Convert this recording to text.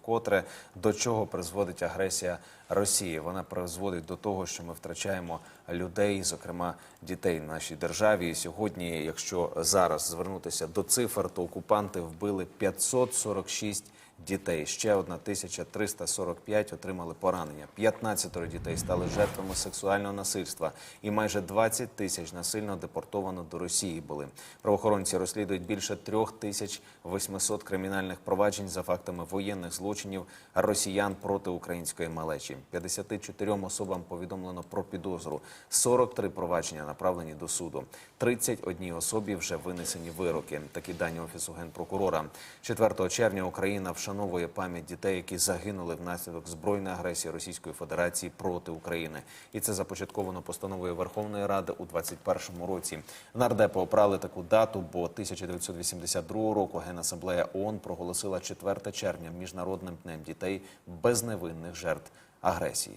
вкотре до чого призводить агресія Росії. Вона призводить до того, що ми втрачаємо людей, зокрема дітей в нашій державі. І сьогодні, якщо зараз звернутися до цифр, то окупанти вбили 546 дітей. Ще 1345 отримали поранення. 15 дітей стали жертвами сексуального насильства, і майже 20 тисяч насильно депортовано до Росії були. Правоохоронці розслідують більше 3800 кримінальних проваджень за фактами воєнних злочинів росіян проти української малечі. 54 особам повідомлено про підозру. 43 провадження направлені до суду. 31 особі вже винесені вироки. Такі дані офісу генпрокурора. 4 червня Україна вшановує пам'ять дітей, які загинули внаслідок збройної агресії Російської Федерації проти України. І це започатковано постановою Верховної Ради у 2021 році. Нардепи обрали таку дату, бо 1982 року Генасамблея ООН проголосила 4 червня міжнародним днем дітей без невинних жертв агресії.